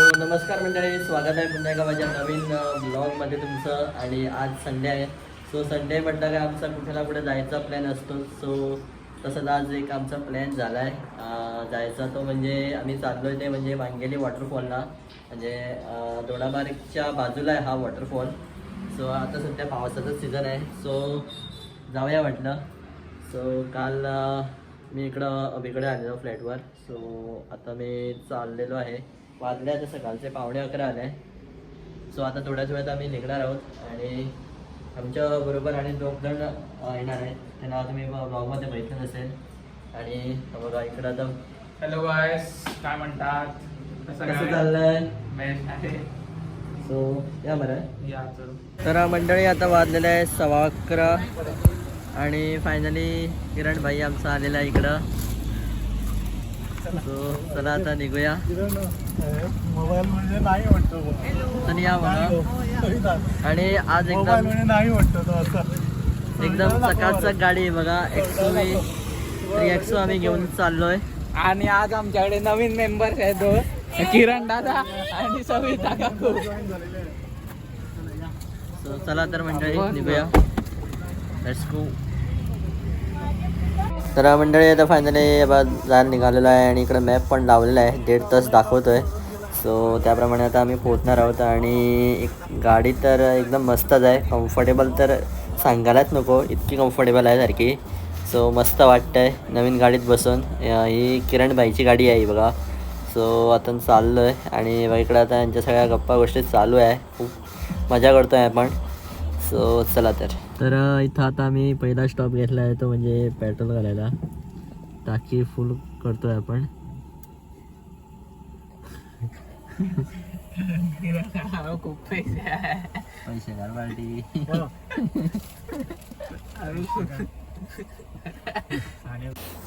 हो नमस्कार मंडळी स्वागत आहे पुन्हा एका माझ्या नवीन ब्लॉगमध्ये तुमचं. आणि आज संडे आहे. सो संडे म्हटलं काय आमचा कुठे ना कुठे जायचा प्लॅन असतो. सो तसंच आज एक आमचा प्लॅन झाला आहे जायचा तो म्हणजे आम्ही चाललो आहे ते म्हणजे वांगेली वॉटरफॉलला म्हणजे दोडाबारीकच्या बाजूला आहे हा वॉटरफॉल सो आता सध्या पावसाचा सीझन आहे. सो जाऊया म्हटलं. सो काल मी इकडं अभिकडे आलेलो फ्लॅटवर सो आता मी चाललेलो आहे. वाजले आता सकाळचे पावणे अकरा आले. सो आता थोड्याच वेळात आम्ही निघणार आहोत आणि आमच्या बरोबर आणि दोन जण येणार आहेत. त्यांना तुम्ही ब्लॉगमध्ये बघितलं नसेल आणि बघा इकडं आता हॅलो गायस काय म्हणतात? कसं? चाललंय? सो या बरं. या तर मंडळी आता वाजलेलं आहे सव्वा अकरा. आणि फायनली किरण भाई आमचा आलेला आहे इकडं. सो चला आता निघूया. मोबाईल म्हणजे नाही या बघा. आणि आज मोबाईल एकदम म्हणजे नाही म्हणतो तो असं. एकदम चकाचक गाडी आहे बघा. एक्सो मी एक्सो आम्ही घेऊन चाललोय. आणि आज आमच्याकडे नवीन मेंबर आहेत दोन किरण दादा आणि सविता काकू. चला तर मंडळी निघूया. लेट्स गो तर मंडळी आता फायनली जायला निघालेलं आहे आणि इकडं मॅप पण लावलेला आहे. दीड तास दाखवतो आहे सो त्याप्रमाणे आता आम्ही पोहोचणार आहोत आणि एक गाडी तर एकदम मस्तच आहे. कम्फर्टेबल तर सांगायलाच नको. इतकी कम्फर्टेबल आहे सारखी. सो मस्त वाटतं आहे नवीन गाडीत बसून. ही किरण भाईची गाडी आहे ही बघा. सो आता चाललो आहे आणि इकडं आता यांच्या सगळ्या गप्पा गोष्टी चालू आहे. खूप मजा करतो आहे आपण. सो चला तर. तर इथं आता आम्ही पहिला स्टॉप घेतला आहे तो म्हणजे पेट्रोल घालायला. टाकी फुल करतोय आपण. खूप पैसे आहे पैसे घाल पार्टी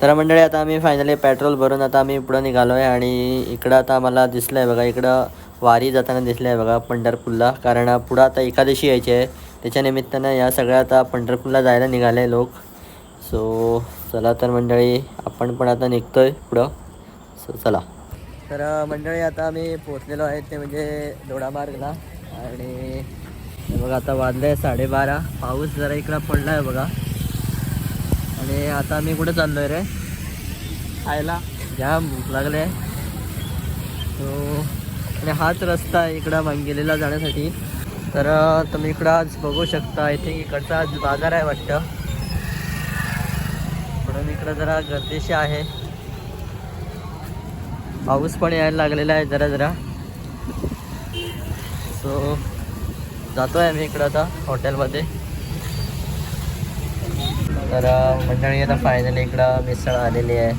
तर मंडळी आता आम्ही फायनली पेट्रोल भरून आता आम्ही पुढं निघालो आहे आणि इकडं आता मला दिसलं आहे बघा इकडं वारी जाताना दिसलं आहे बघा पंढरपूरला. कारण पुढं आता एकादशी यायची आहे. त्याच्या निमित्तानं या सगळ्या आता पंढरपूरला जायला निघाले लोक. सो चला तर मंडळी आपण पण आता निघतोय पुढं. सो चला. तर मंडळी आता आम्ही पोचलेलो आहे ते म्हणजे दोडामार्गला. आणि बघा आता वाजले आहे साडेबारा. पाऊस जरा इकडं पडला आहे बघा. आणि आता आम्ही कुठे चाललोय रे? खायला. जाम भूक लागले तो आणि हाच रस्ता आहे इकडं मंगेलीला जाण्यासाठी. तर तुम्ही इकडं आज बघू शकता आय थिंक इकडचा आज बाजार आहे वाटतं. म्हणून इकडं जरा गर्दीशी आहे. पाऊस पण यायला लागलेला आहे जरा जरा. सो जातो आहे आम्ही इकडं आता हॉटेलमध्ये तर मंडळी आता फायनली इकडं मिसळ आलेली आहे.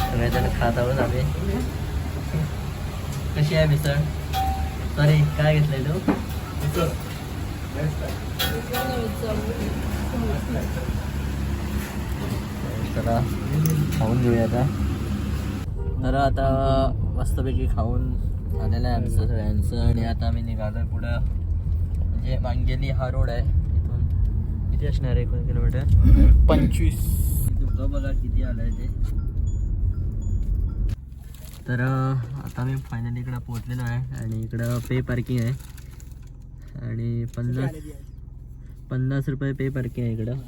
सगळेजण खात आहोत आम्ही. कशी आहे मिसळ? सॉरी काय घेतलंय तू? चला खाऊन घेऊया आता. तर आता मस्तपैकी खाऊन झालेलं आहे आमचं सगळ्यांचं आणि आता आम्ही निघालोय पुढं. म्हणजे मांगेली हा रोड आहे इथून. किती असणार आहे एकोण किलोमीटर? पंचवीस. धुकं बघा किती आलंय ते. तर आता मी फायनली इकडं पोहोचलेलो आहे आणि इकडं पे पार्किंग आहे. आणि पन्नास पन्नास रुपये पे पार्किंग आहे इकडं.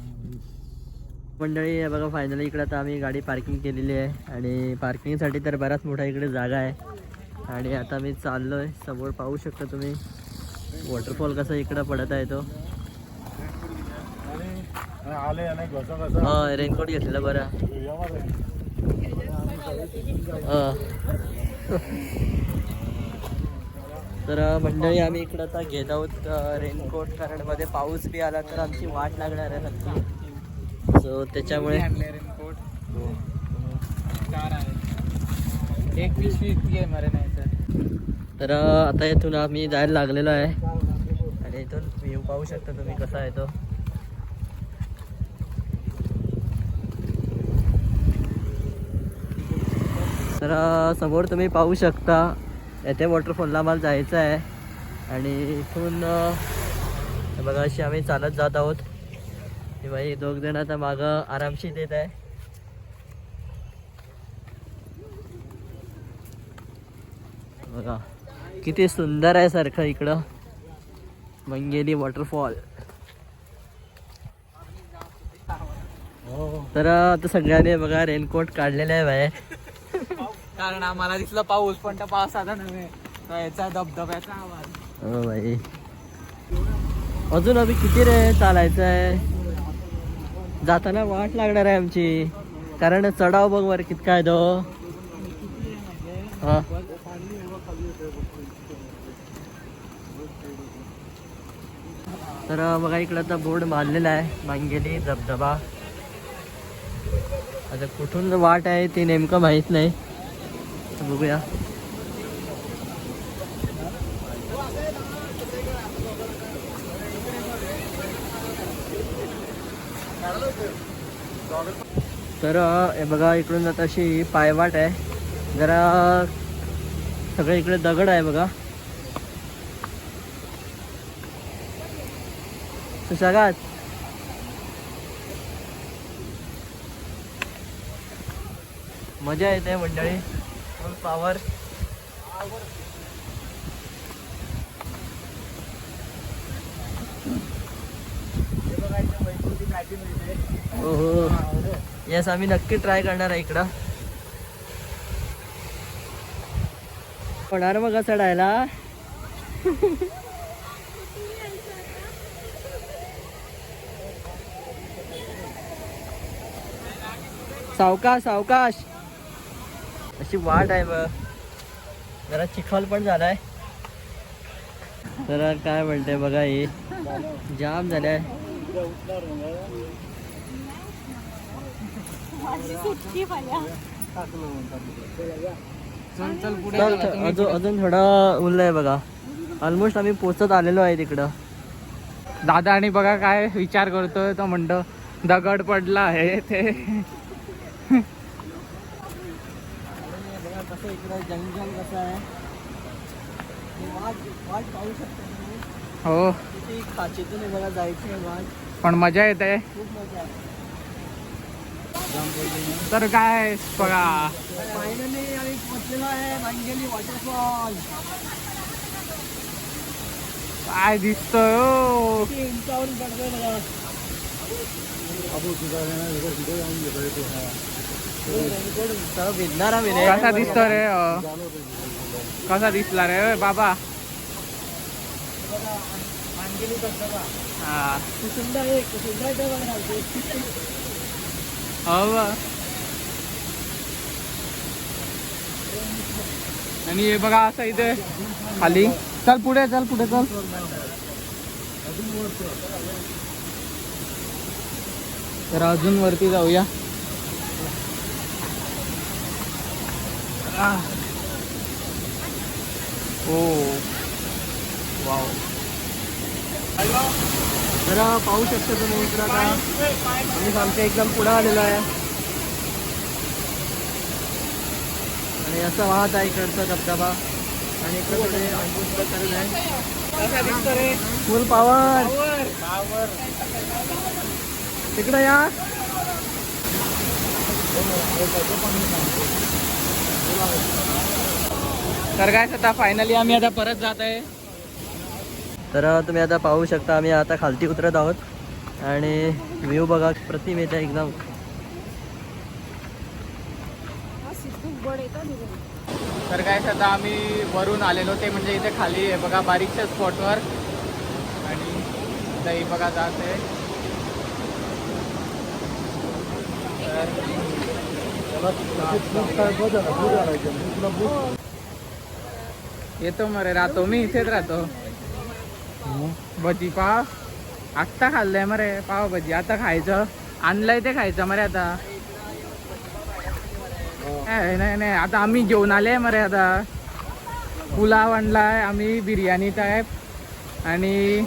मंडळी हे बघा फायनली इकडं आता आम्ही गाडी पार्किंग केलेली आहे. आणि पार्किंगसाठी तर बराच मोठा इकडे जागा आहे. आणि आता मी चाललो आहे समोर पाहू शकता तुम्ही. वॉटरफॉल कसा इकडं पडत आहे तो. हा रेनकोट घेतलेला बरं. तर मंडळी आम्ही इकडं आता घेत आहोत रेनकोट कारण मध्ये पाऊस बी आला तर आमची वाट लागणार आहे नक्की. सो त्याच्यामुळे रेनकोट चार आहे. एक पिशवी इतकी आहे मरे नाही तर. तर आता इथून आम्ही जायला लागलेलो आहे. आणि इथून व्ह्यू पाहू शकता तुम्ही कसा आहे तो. तर समोर तुम्ही पाहू शकता येथे वॉटरफॉलला आम्हाला जायचं आहे. आणि इथून बघा अशी आम्ही चालत जात आहोत. हे बाई दोघ जण आता मागं आरामशी देत आहे. बघा किती सुंदर आहे सारखं इकडं. मंगेली वॉटरफॉल हो तर आता सगळ्यांनी बघा रेनकोट काढलेला आहे बाहेर कारण आम्हाला दिसला पाऊस पण त्या पावसाचा नव्हे. याचा धबधब्याचा आवाज. हो भाई अजून अभि किती रे चालायचं आहे जाताना वाट लागणार आहे आमची. कारण चढाव बघ वर कितका आहे तो. हा. तर बघा इकडं आता बोर्ड बांधलेला आहे. मांगेली धबधबा. आता कुठून वाट आहे ते नेमकं माहीत नाही. बघूया तर हे बघा इकडून जात अशी पायवाट आहे. जरा सगळे इकडे दगड आहे बघा. सुशागात. मजा येते मंडळी. फुल पावर हो येस आम्ही नक्की ट्राय करणार आहे इकडं. होणार मग चढायला सावकाश सावकाश. अशी वाट आहे बघ. जरा चिखल पण झालाय. जरा काय म्हणते बघा हे. जाम झालाय. अजून. अजून थोडं उरलं आहे बघा. ऑलमोस्ट आम्ही पोचत आलेलो आहे तिकडं. दादा आणि बघा काय विचार करतोय तो म्हणतो दगड पडला आहे ते जंगल कसं आहे? ही वाट वाट पाहू शकता तुम्ही. हो. किती खाचीतून आहे बघा जायची आहे वाट. पण मजा येते. खूप मजा आहे. तर काय बघा. फायनली आम्ही पोचलेलो आहे भांगेली वॉटरफॉल काय दिसतोय हो. पडतोय बघा. कसा दिसतो रे कसा दिसला रे बाबा? हो बा. आणि हे बघा असं इथे खाली. चल पुढे चल पुढे चल. तर अजून वरती जाऊया. हो वाव जरा पाहू शकता तुम्ही इकडं आता. आम्ही आमच्या एकदम पुढं आलेलो आहे. आणि असं वाहत आहे इकडचा धबधबा. आणि इकडं आहे. फुल पॉवर तिकडं या. तर काय आता फायनली आम्ही आता परत जात आहे. तर तुम्ही आता पाहू शकता आम्ही आता खालती उतरत आहोत. आणि व्ह्यू बघा प्रतिम येते एकदम. तर काय आता आम्ही वरून आलेलो ते म्हणजे इथे खाली आहे. बघा बारीकच्या स्पॉटवर आणि दही बघा जात आहे. येतो मरे राहतो. मी इथेच राहतो. भजी पाव. आत्ता खाल्लंय मरे पाव भजी. आता खायचं. आणलंय ते खायचं मरे आता. नाही नाही. आता आम्ही जेवण आले मरे आता. पुलाव आणलाय. आम्ही बिर्याणी टाईप आणि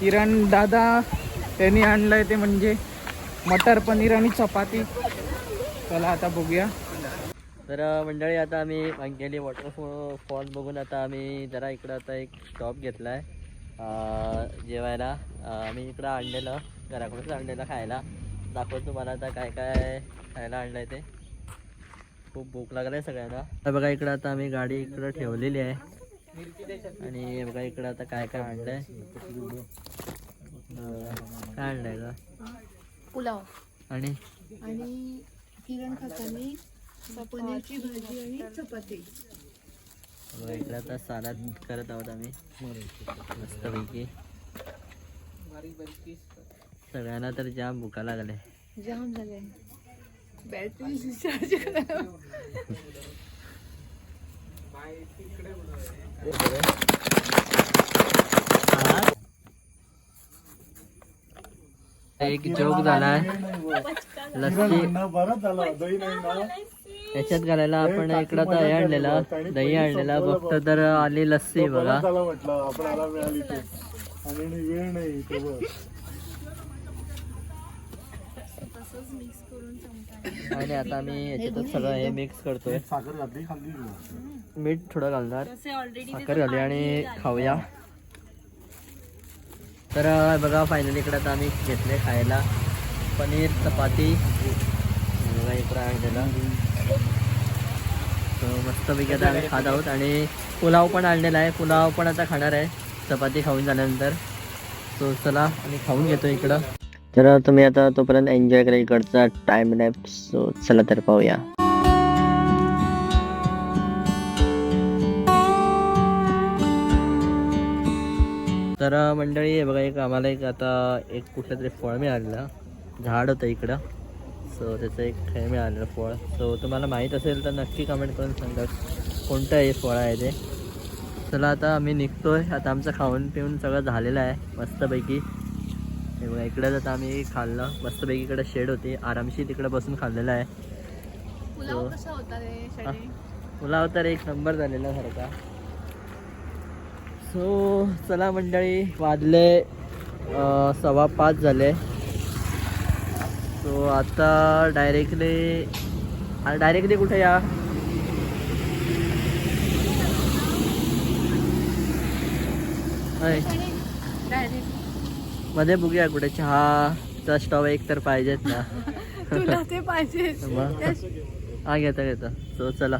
किरण दादा त्यांनी आणलंय ते म्हणजे मटर पनीर आणि चपाती. चला आता बघूया. तर मंडळी आता आम्ही वांगेली वॉटरफॉल फॉल बघून आता आम्ही जरा इकडं आता एक स्टॉप घेतला आहे जेवायला. आम्ही इकडं आणलेलं घराकडूनच आणलेलं खायला. दाखवतो तुम्हाला आता काय काय खायला आणलं आहे ते. खूप भूक लागलं आहे सगळ्यांना. तर बघा इकडं आता आम्ही गाडी इकडं ठेवलेली आहे. आणि बघा इकडं आता काय काय आणलंय. अं, काय आणलंय का पुलाव. आणि? आणि किरण खातानी पनीरची भाजी आणि चपाती. इकडं आता सालाद करत आहोत आम्ही. मस्तपैकी. सगळ्यांना तर जाम भुका लागले. जाम झाले. बॅटरी चार्ज एक जोक झालाय. लस्सी. याच्यात घालायला आपण इकडं तर हे आणलेला. दही आणलेला फक्त तर आली लस्सी बघा. म्हटलं आपल्याला मिळाली ते आणि वेळ नाही ते बघ आणि आता आम्ही याच्यातच सगळं हे मिक्स करतोय. साखर घातली खाल्ली मीठ थोडं घालणार. साखर घालूया आणि खाऊया. तर बघा फायनली इकडं आता आम्ही घेतले खायला. पनीर चपाती. बघा इकडं आणलेलं मस्तपैकी आता आम्ही खात आहोत. आणि पुलाव पण आणलेला आहे. पुलाव पण आता खाणार आहे. चपाती खाऊन झाल्यानंतर. सो चला आणि खाऊन घेतो इकडं. तर तुम्ही आता तोपर्यंत एन्जॉय करा इकडचा टाइम लॅप सो चला तर पाहूया. तर मंडळी हे बघा एक आम्हाला एक आता एक कुठलं तरी फळ मिळालेलं. झाड होतं इकडं. सो त्याचं एक हे मिळालेलं फळ. सो तुम्हाला माहीत असेल तर नक्की कमेंट करून सांगा कोणतं हे फळ आहे ते. चला आता आम्ही निघतोय. आता आमचं खाऊन पिऊन सगळं झालेलं आहे मस्तपैकी. हे बघा इकडे आता आम्ही खाल्लं. मस्तपैकी इकडे शेड होती. आरामशी तिकडे बसून खाल्लेलं आहे. कसा होता रे. शेडे पुलाव तर एक नंबर झालेला सारखा सो चला मंडळी वाजले सव्वा पाच झाले. सो आता डायरेक्टली डायरेक्टली कुठे या? मध्ये बघूया कुठे चहाचा स्टॉव एक तर पाहिजेत ना. ते पाहिजे. हा घेता घेता. सो चला.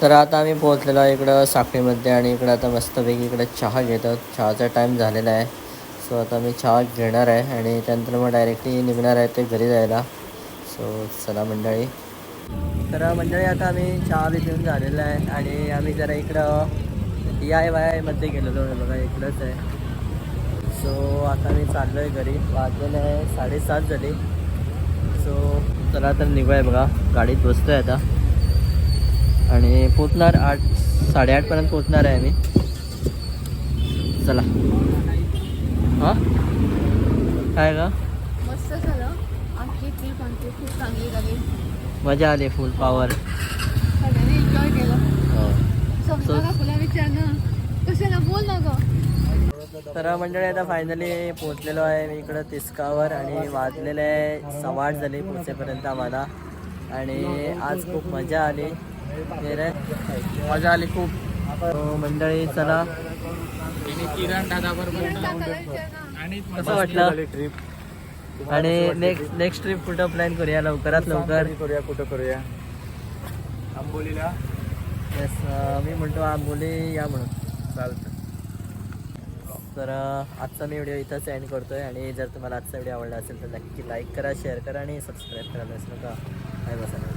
तर आता आम्ही पोहोचलेलो आहे इकडं साखळीमध्ये आणि इकडं आता मस्तपैकी इकडं चहा घेतो. चहाचा टाईम झालेला आहे. सो आता मी चहा घेणार आहे आणि त्यानंतर मग डायरेक्टली निघणार आहे ते घरी जायला. सो चला मंडळी. तर मंडळी आता आम्ही चहा बी घेऊन झालेला आहे आणि आम्ही जरा इकडं डी आय वायमध्ये गेलेलो बघा इकडंच आहे. सो आता मी चाललो आहे घरी. वाजलेलं आहे साडेसात झाली. सो चला तर निघूया बघा. गाडीत बसतो आहे आता. आणि पोचणार आठ साडेआठपर्यंत पोचणार आहे मी चला. हां? काय का मस्त झालं. आमची ट्रिप आमची खूप चांगली झाली. मजा आली फुल पॉवर सगळ्यांनी एन्जॉय केलं. हो. विचार ना. कशाला बोल ना ग. तर मंडळी आता फायनली पोहोचलेलो आहे मी इकडं तिसकावर आणि वाजलेले आहे आठ झाली पोचेपर्यंत आम्हाला. आणि आज खूप मजा आली. मजा आली खूप. मंडळी चला. आणि किरण दादा बरोबर आणि कसं वाटलं? ट्रिप आणि नेक्स्ट नेक्स्ट ट्रिप कुठं प्लॅन करूया लवकरात लवकर? करूया कुठं करूया? आंबोलीला? येस मी म्हणतो आंबोली या म्हणून. चालतं. तर आजचा मी व्हिडिओ इथंच एंड करतोय आणि जर तुम्हाला आजचा व्हिडिओ आवडला असेल तर नक्की लाईक करा शेअर करा आणि सबस्क्राईब करायला विसरू नका. बाय बसा.